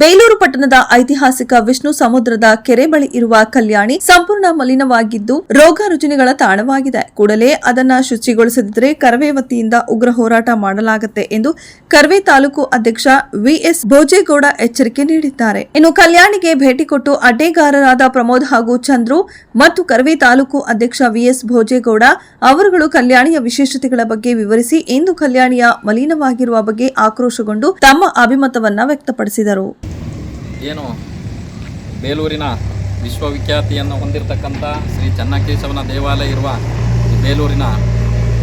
ಬೇಲೂರು ಪಟ್ಟಣದ ಐತಿಹಾಸಿಕ ವಿಷ್ಣು ಸಮುದ್ರದ ಕೆರೆ ಬಳಿ ಇರುವ ಕಲ್ಯಾಣಿ ಸಂಪೂರ್ಣ ಮಲಿನವಾಗಿದ್ದು ರೋಗ ರುಜಿನಗಳ ತಾಣವಾಗಿದೆ. ಕೂಡಲೇ ಅದನ್ನು ಶುಚಿಗೊಳಿಸದಿದ್ದರೆ ಕರವೇ ವತಿಯಿಂದ ಉಗ್ರ ಹೋರಾಟ ಮಾಡಲಾಗುತ್ತೆ ಎಂದು ಕರ್ವೆ ತಾಲೂಕು ಅಧ್ಯಕ್ಷ ವಿಎಸ್ ಭೋಜೇಗೌಡ ಎಚ್ಚರಿಕೆ ನೀಡಿದ್ದಾರೆ. ಇನ್ನು ಕಲ್ಯಾಣಿಗೆ ಭೇಟಿ ಕೊಟ್ಟು ಅಡ್ಡೆಗಾರರಾದ ಪ್ರಮೋದ್ ಹಾಗೂ ಚಂದ್ರು ಮತ್ತು ಕರ್ವೆ ತಾಲೂಕು ಅಧ್ಯಕ್ಷ ವಿಎಸ್ ಭೋಜೇಗೌಡ ಅವರುಗಳು ಕಲ್ಯಾಣಿಯ ವಿಶೇಷತೆಗಳ ಬಗ್ಗೆ ವಿವರಿಸಿ ಇಂದು ಕಲ್ಯಾಣಿಯ ಮಲಿನವಾಗಿರುವ ಬಗ್ಗೆ ಆಕ್ರೋಶಗೊಂಡು ತಮ್ಮ ಅಭಿಮತವನ್ನ ವ್ಯಕ್ತಪಡಿಸಿದರು. ಏನು ಬೇಲೂರಿನ ವಿಶ್ವವಿಖ್ಯಾತಿಯನ್ನು ಹೊಂದಿರತಕ್ಕಂಥ ಶ್ರೀ ಚನ್ನಕೇಶವನ ದೇವಾಲಯ ಇರುವ ಬೇಲೂರಿನ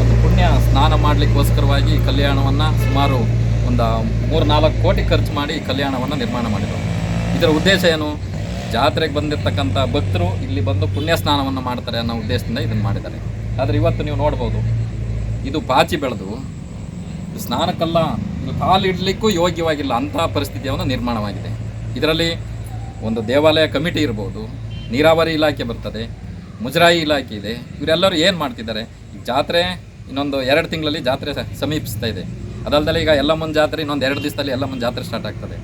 ಒಂದು ಪುಣ್ಯ ಸ್ನಾನ ಮಾಡಲಿಕ್ಕೋಸ್ಕರವಾಗಿ ಕಲ್ಯಾಣವನ್ನು ಸುಮಾರು ಒಂದು ಮೂರು ನಾಲ್ಕು ಕೋಟಿ ಖರ್ಚು ಮಾಡಿ ಕಲ್ಯಾಣವನ್ನು ನಿರ್ಮಾಣ ಮಾಡಿದರು. ಇದರ ಉದ್ದೇಶ ಏನು? ಜಾತ್ರೆಗೆ ಬಂದಿರತಕ್ಕಂಥ ಭಕ್ತರು ಇಲ್ಲಿ ಬಂದು ಪುಣ್ಯ ಸ್ನಾನವನ್ನು ಮಾಡ್ತಾರೆ ಅನ್ನೋ ಉದ್ದೇಶದಿಂದ ಇದನ್ನು ಮಾಡಿದ್ದಾರೆ. ಆದರೆ ಇವತ್ತು ನೀವು ನೋಡ್ಬೋದು, ಇದು ಪಾಚಿ ಬೆಳೆದು ಸ್ನಾನಕ್ಕಲ್ಲ ಕಾಲಿಡಲಿಕ್ಕೂ ಯೋಗ್ಯವಾಗಿಲ್ಲ ಅಂತಹ ಪರಿಸ್ಥಿತಿಯನ್ನು ನಿರ್ಮಾಣವಾಗಿದೆ. ಇದರಲ್ಲಿ ಒಂದು ದೇವಾಲಯ ಕಮಿಟಿ ಇರ್ಬೋದು, ನೀರಾವರಿ ಇಲಾಖೆ ಬರ್ತದೆ, ಮುಜರಾಯಿ ಇಲಾಖೆ ಇದೆ, ಇವರೆಲ್ಲರೂ ಏನು ಮಾಡ್ತಿದ್ದಾರೆ? ಜಾತ್ರೆ ಇನ್ನೊಂದು ಎರಡು ತಿಂಗಳಲ್ಲಿ ಜಾತ್ರೆ ಸಮೀಪಿಸ್ತಾ ಇದೆ. ಅದಲ್ಲದೆ ಈಗ ಎಲ್ಲಮ್ಮನ ಜಾತ್ರೆ ಇನ್ನೊಂದು ಎರಡು ದಿವಸದಲ್ಲಿ ಎಲ್ಲ ಮುಂದೆ ಜಾತ್ರೆ ಸ್ಟಾರ್ಟ್ ಆಗ್ತದೆ.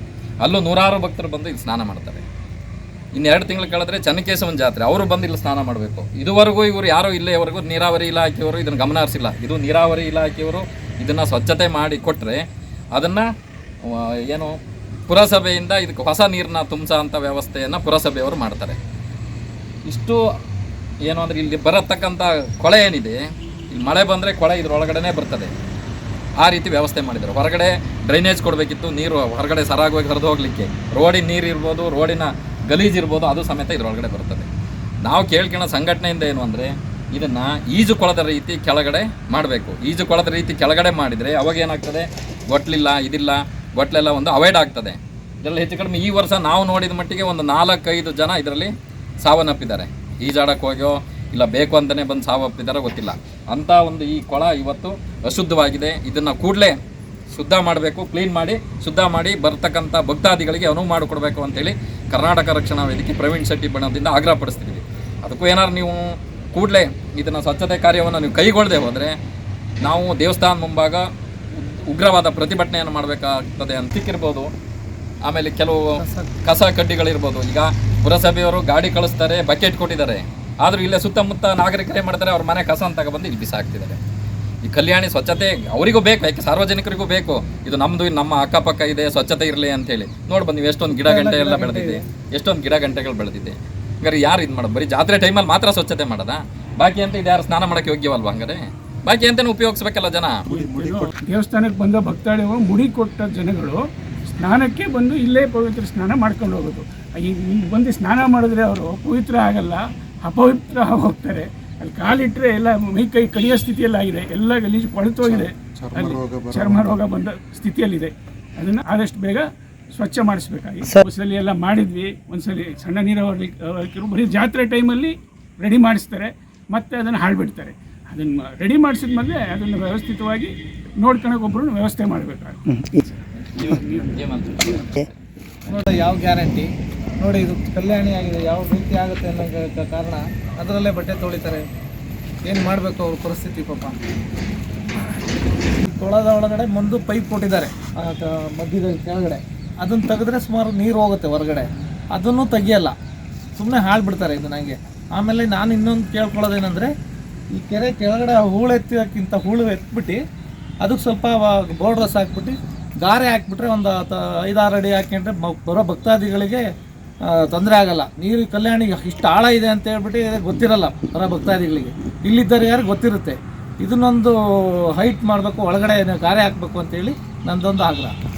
ಅಲ್ಲೂ ನೂರಾರು ಭಕ್ತರು ಬಂದು ಇಲ್ಲಿ ಸ್ನಾನ ಮಾಡ್ತಾರೆ. ಇನ್ನು ಎರಡು ತಿಂಗಳು ಕಳೆದ್ರೆ ಚನ್ನಕೇಶವನ ಜಾತ್ರೆ, ಅವರು ಬಂದು ಇಲ್ಲಿ ಸ್ನಾನ ಮಾಡಬೇಕು. ಇದುವರೆಗೂ ಇವರು ಯಾರೂ ಇಲ್ಲೇವರೆಗೂ ನೀರಾವರಿ ಇಲಾಖೆಯವರು ಇದನ್ನು ಗಮನ ಹರಿಸಿಲ್ಲ ಇದು ನೀರಾವರಿ ಇಲಾಖೆಯವರು ಇದನ್ನು ಸ್ವಚ್ಛತೆ ಮಾಡಿ ಕೊಟ್ಟರೆ ಅದನ್ನು ಏನು ಪುರಸಭೆಯಿಂದ ಇದಕ್ಕೆ ಹೊಸ ನೀರನ್ನ ತುಂಬಿಸೋ ವ್ಯವಸ್ಥೆಯನ್ನು ಪುರಸಭೆಯವರು ಮಾಡ್ತಾರೆ. ಇಷ್ಟು ಏನು ಅಂದರೆ ಇಲ್ಲಿ ಬರತಕ್ಕಂಥ ಕೊಳೆ ಏನಿದೆ, ಇಲ್ಲಿ ಮಳೆ ಬಂದರೆ ಕೊಳೆ ಇದರೊಳಗಡೆನೇ ಬರ್ತದೆ. ಆ ರೀತಿ ವ್ಯವಸ್ಥೆ ಮಾಡಿದರು. ಹೊರಗಡೆ ಡ್ರೈನೇಜ್ ಕೊಡಬೇಕಿತ್ತು, ನೀರು ಹೊರಗಡೆ ಸರಾಗವಾಗಿ ಹರಿದು ಹೋಗಲಿಕ್ಕೆ. ರೋಡಿನ ನೀರು ಇರ್ಬೋದು, ರೋಡಿನ ಗಲೀಜು ಇರ್ಬೋದು, ಅದು ಸಮೇತ ಇದ್ರೊಳಗಡೆ ಬರ್ತದೆ. ನಾವು ಕೇಳ್ಕೊಳ್ಳೋ ಸಂಘಟನೆಯಿಂದ ಏನು ಅಂದರೆ, ಇದನ್ನು ಈಜು ಕೊಳದ ರೀತಿ ಕೆಳಗಡೆ ಮಾಡಬೇಕು. ಈಜು ಕೊಳದ ರೀತಿ ಕೆಳಗಡೆ ಮಾಡಿದರೆ ಅವಾಗ ಏನಾಗ್ತದೆ? ಗೊಟ್ಲಿಲ್ಲ ಇದಿಲ್ಲ. ಗೊಟ್ಲೆಲ್ಲ ಒಂದು ಅವಾಯ್ಡ್ ಆಗ್ತದೆ. ಇದರಲ್ಲಿ ಹೆಚ್ಚು ಕಡಿಮೆ ಈ ವರ್ಷ ನಾವು ನೋಡಿದ ಮಟ್ಟಿಗೆ ಒಂದು ನಾಲ್ಕೈದು ಜನ ಇದರಲ್ಲಿ ಸಾವನ್ನಪ್ಪಿದ್ದಾರೆ. ಈಜಾಡಕ್ಕೆ ಹೋಗ್ಯೋ, ಇಲ್ಲ ಬೇಕು ಅಂತಲೇ ಬಂದು ಸಾವಪ್ಪಿದಾರೋ ಗೊತ್ತಿಲ್ಲ. ಅಂಥ ಒಂದು ಈ ಕೊಳ ಇವತ್ತು ಅಶುದ್ಧವಾಗಿದೆ. ಇದನ್ನು ಕೂಡಲೇ ಶುದ್ಧ ಮಾಡಬೇಕು, ಕ್ಲೀನ್ ಮಾಡಿ, ಶುದ್ಧ ಮಾಡಿ ಬರ್ತಕ್ಕಂಥ ಭಕ್ತಾದಿಗಳಿಗೆ ಅನುವು ಮಾಡಿಕೊಡ್ಬೇಕು ಅಂತೇಳಿ ಕರ್ನಾಟಕ ರಕ್ಷಣಾ ವೇದಿಕೆ ಪ್ರವೀಣ್ ಶೆಟ್ಟಿ ಬಣದಿಂದ ಆಗ್ರಹಪಡಿಸ್ತಿದ್ದೀವಿ ಅದಕ್ಕೂ ಏನಾರು ನೀವು ಕೂಡಲೇ ಇದನ್ನು ಸ್ವಚ್ಛತೆ ಕಾರ್ಯವನ್ನು ನೀವು ಕೈಗೊಳ್ಳದೆ ಹೋದರೆ ನಾವು ದೇವಸ್ಥಾನ ಮುಂಭಾಗ ಉಗ್ರವಾದ ಪ್ರತಿಭಟನೆಯನ್ನು ಮಾಡಬೇಕಾಗ್ತದೆ ಅಂತಿಕ್ಕಿರ್ಬೋದು ಆಮೇಲೆ ಕೆಲವು ಕಸ ಕಡ್ಡಿಗಳಿರ್ಬೋದು. ಈಗ ಪುರಸಭೆಯವರು ಗಾಡಿ ಕಳಿಸ್ತಾರೆ, ಬಕೆಟ್ ಕೊಟ್ಟಿದ್ದಾರೆ. ಆದರೂ ಇಲ್ಲೇ ಸುತ್ತಮುತ್ತ ನಾಗರಿಕರೇ ಮಾಡ್ತಾರೆ? ಅವ್ರ ಮನೆ ಕಸ ಅಂತ ಬಂದು ಇಲ್ಲಿ ಬಿಸಾಕ್ತಿದ್ದಾರೆ. ಈ ಕಲ್ಯಾಣಿ ಸ್ವಚ್ಛತೆ ಅವರಿಗೂ ಬೇಕು, ಯಾಕೆ ಸಾರ್ವಜನಿಕರಿಗೂ ಬೇಕು? ಇದು ನಮ್ಮದು ನಮ್ಮ ಅಕ್ಕಪಕ್ಕ ಇದೆ, ಸ್ವಚ್ಛತೆ ಇರಲಿ ಅಂತೇಳಿ ನೋಡಿ ನೀವು ಎಷ್ಟೊಂದು ಗಿಡ ಗಂಟೆ ಎಲ್ಲ ಬೆಳೆದಿದೆ. ಎಷ್ಟೊಂದು ಗಿಡ ಗಂಟೆಗಳು ಬೆಳೆದಿದೆ. ಹಂಗಾರೆ ಯಾರು ಇದು ಮಾಡೋದು? ಬರೀ ಜಾತ್ರೆ ಟೈಮಲ್ಲಿ ಮಾತ್ರ ಸ್ವಚ್ಛತೆ ಮಾಡೋದಾ? ಬಾಕಿ ಅಂತ ಇದು ಯಾರು ಸ್ನಾನ ಮಾಡೋಕ್ಕೆ ಯೋಗ್ಯವಲ್ವಾ ಹಂಗಾರೆ? ಬಾಕಿ ಅಂತಲೂ ಉಪಯೋಗಿಸ್ಬೇಕಲ್ಲ ಜನ? ದೇವಸ್ಥಾನಕ್ಕೆ ಬಂದ ಭಕ್ತಾದಿಗಳು ಮುಡಿ ಕೊಟ್ಟ ಜನಗಳು ಸ್ನಾನಕ್ಕೆ ಬಂದು ಇಲ್ಲೇ ಪವಿತ್ರ ಸ್ನಾನ ಮಾಡ್ಕೊಂಡು ಹೋಗೋದು. ಈಗ ಇಲ್ಲಿ ಬಂದು ಸ್ನಾನ ಮಾಡಿದ್ರೆ ಅವರು ಪವಿತ್ರ ಆಗಲ್ಲ ಅಪವಿತ್ರ ಹೋಗ್ತಾರೆ. ಅಲ್ಲಿ ಕಾಲಿಟ್ಟರೆ ಎಲ್ಲ ಮೈ ಕೈ ಕಡಿಯೋ ಸ್ಥಿತಿಯಲ್ಲಾಗಿದೆ. ಎಲ್ಲ ಗಲೀಜು ಕೊಳತೋಗಿದೆ ಅಲ್ಲಿ ಚರ್ಮ ರೋಗ ಬಂದ ಸ್ಥಿತಿಯಲ್ಲಿದೆ. ಅದನ್ನು ಆದಷ್ಟು ಬೇಗ ಸ್ವಚ್ಛ ಮಾಡಿಸ್ಬೇಕಾಗಿ. ಒಂದ್ಸಲಿ ಎಲ್ಲ ಮಾಡಿದ್ವಿ. ಒಂದ್ಸಲಿ ಸಣ್ಣ ನೀರಾವರಿ ಬರೀ ಜಾತ್ರೆ ಟೈಮಲ್ಲಿ ರೆಡಿ ಮಾಡಿಸ್ತಾರೆ. ಮತ್ತೆ ಅದನ್ನು ಹಾಳ್ಬಿಡ್ತಾರೆ. ಅದನ್ನು ರೆಡಿ ಮಾಡಿಸಿದ ಮೇಲೆ ಅದನ್ನು ವ್ಯವಸ್ಥಿತವಾಗಿ ನೋಡ್ಕೊಳಕ್ಕೆ ಒಬ್ಬರು ವ್ಯವಸ್ಥೆ ಮಾಡಬೇಕಾಗುತ್ತೆ. ಯಾವ ಗ್ಯಾರಂಟಿ? ನೋಡಿ ಇದು ಕಲ್ಯಾಣಿ ಆಗಿದೆ. ಯಾವ ರೀತಿ ಆಗುತ್ತೆ ಅನ್ನೋ ಕಾರಣ ಅದರಲ್ಲೇ ಬಟ್ಟೆ ತೊಳಿತಾರೆ. ಏನು ಮಾಡಬೇಕು ಅವ್ರ ಪರಿಸ್ಥಿತಿ ಪಾಪ? ತೊಳೆದ ಒಳಗಡೆ ಮುಂದೆ ಪೈಪ್ ಕೊಟ್ಟಿದ್ದಾರೆ. ಮಧ್ಯದ ಕೆಳಗಡೆ. ಅದನ್ನು ತೆಗೆದ್ರೆ ಸುಮಾರು ನೀರು ಹೋಗುತ್ತೆ ಹೊರಗಡೆ. ಅದನ್ನು ತೆಗಿಯಲ್ಲ. ಸುಮ್ಮನೆ ಹಾಳು ಬಿಡ್ತಾರೆ ಇದು ನನಗೆ ಆಮೇಲೆ ನಾನು ಇನ್ನೊಂದು ಕೇಳ್ಕೊಳ್ಳೋದೇನೆಂದರೆ ಈ ಕೆರೆ ಕೆಳಗಡೆ ಹೂಳು ಎತ್ತೋಕ್ಕಿಂತ ಹೂಳು ಎತ್ಬಿಟ್ಟು ಅದಕ್ಕೆ ಸ್ವಲ್ಪ ಬೋರ್ಡ್ರಸ್ ಹಾಕ್ಬಿಟ್ಟು ಗಾರೆ ಹಾಕ್ಬಿಟ್ರೆ ಒಂದು ಐದಾರು ಅಡಿ ಹಾಕ್ಯಂಡ್ರೆ ಬರೋ ಭಕ್ತಾದಿಗಳಿಗೆ ತೊಂದರೆ ಆಗಲ್ಲ. ನೀರು ಕಲ್ಯಾಣಿಗೆ ಇಷ್ಟು ಆಳ ಇದೆ ಅಂತ ಹೇಳ್ಬಿಟ್ಟು ಗೊತ್ತಿರಲ್ಲ ಬರೋ ಭಕ್ತಾದಿಗಳಿಗೆ. ಇಲ್ಲಿದ್ದರೆ ಯಾರು ಗೊತ್ತಿರುತ್ತೆ. ಇದನ್ನೊಂದು ಹೈಟ್ ಮಾಡಬೇಕು, ಒಳಗಡೆ ಗಾರೆ ಹಾಕಬೇಕು ಅಂತೇಳಿ ನಂದೊಂದು ಆಗ್ರಹ.